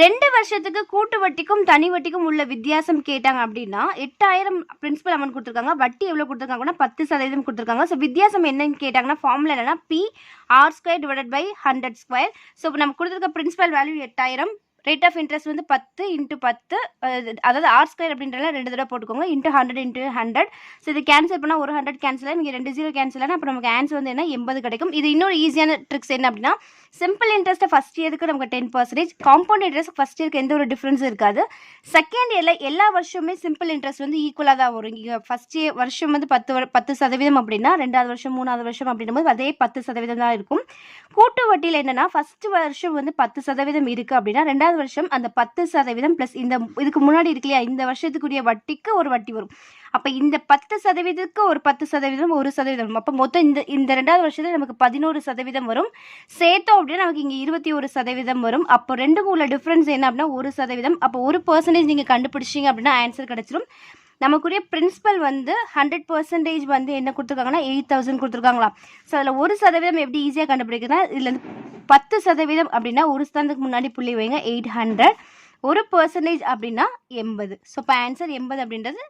ரெண்டு வருஷத்துக்கு கூட்டு வட்டிக்கும் தனி வட்டிக்கும் உள்ள வித்தியாசம் கேட்டாங்க அப்படின்னா எட்டாயிரம் பிரின்சிபல் அமௌண்ட் கொடுத்துருக்காங்க. வட்டி எவ்வளோ கொடுத்துருக்காங்கன்னா பத்து சதவீதம் கொடுத்துருக்காங்க. ஸோ வித்தியாசம் என்னன்னு கேட்டாங்கன்னா ஃபார்முலா என்னன்னா P R square divided by hundred square so நம்ம கொடுத்துருக்க பிரின்சிபல் வேல்யூ எட்டாயிரம். ரேட் ஆஃப் இன்ட்ரெஸ்ட் வந்து பத்து இன்ட்டு பத்து அதாவது ஆர் ஸ்கொயர் அப்படின்றலாம் ரெண்டு தடவை போட்டுக்கோங்க. Into hundred into hundred so இது கேன்சல் பண்ணால் ஒரு ஹண்ட்ரட் கேன்சல் இங்கே ரெண்டு ஜீரோ கேன்சல் ஆனால் அப்போ நமக்கு ஆன்சர் வந்து என்ன? எண்பது கிடைக்கும். இது இன்னொரு ஈஸியான ட்ரிக்ஸ் என்ன அப்படின்னா சிம்பிள் இன்ட்ரெஸ்ட்டை ஃபஸ்ட் இயருக்கு நமக்கு ten percentage compound interest first இயருக்கு எந்த ஒரு டிஃப்ரென்ஸும் இருக்காது. செகண்ட் இயரில் எல்லா வருஷமுமே சிம்பிள் இன்ட்ரெஸ்ட் வந்து ஈக்குவலாக தான் வரும். இங்கே ஃபஸ்ட் இயர் வருஷம் வந்து பத்து பத்து சதவீதம் அப்படின்னா ரெண்டாவது வருஷம் மூணாவது வருஷம் அப்படின்னும் போது அதே பத்து சதவீதம் தான் இருக்கும். கூட்டு வட்டியில் என்னன்னா ஃபர்ஸ்ட் வருஷம் வந்து பத்து சதவீதம் இருக்கு அப்படின்னா ரெண்டாவது வருஷம் அந்த பத்து சதவீதம் ப்ளஸ் இந்த இதுக்கு முன்னாடி இருக்கு இல்லையா இந்த வருஷத்துக்குரிய வட்டிக்கு ஒரு வட்டி வரும். அப்போ இந்த பத்து சதவீதத்துக்கு ஒரு பத்து சதவீதம் ஒரு சதவீதம். வரும் அப்போ மொத்தம் இந்த இந்த ரெண்டாவது வருஷத்துல நமக்கு பதினோரு சதவீதம் வரும். சேர்த்தோம் அப்படின்னா நமக்கு இங்கே இருபத்தி ஒரு சதவீதம் வரும். அப்போ ரெண்டுக்கும் உள்ள டிஃப்ரென்ஸ் என்ன அப்படின்னா ஒரு சதவீதம். அப்போ ஒரு பர்சன்டேஜ் நீங்கள் கண்டுபிடிச்சிங்க அப்படின்னா ஆன்சர் கிடைச்சிரும். நமக்குரிய பிரின்சிபல் வந்து ஹண்ட்ரட் பர்சன்டேஜ் வந்து என்ன கொடுத்துருக்காங்கன்னா எயிட் தௌசண்ட் கொடுத்துருக்காங்களா ஸோ அதில் ஒரு சதவீதம் எப்படி ஈஸியாக கண்டுபிடிக்கிறதுனா இதில் வந்து பத்து சதவீதம் அப்படின்னா ஒரு ஸ்தானத்துக்கு முன்னாடி புள்ளி வைங்க எயிட் ஹண்ட்ரட் ஒரு பர்சன்டேஜ் அப்படின்னா எண்பது. ஸோ இப்போ ஆன்சர் எண்பது அப்படின்றது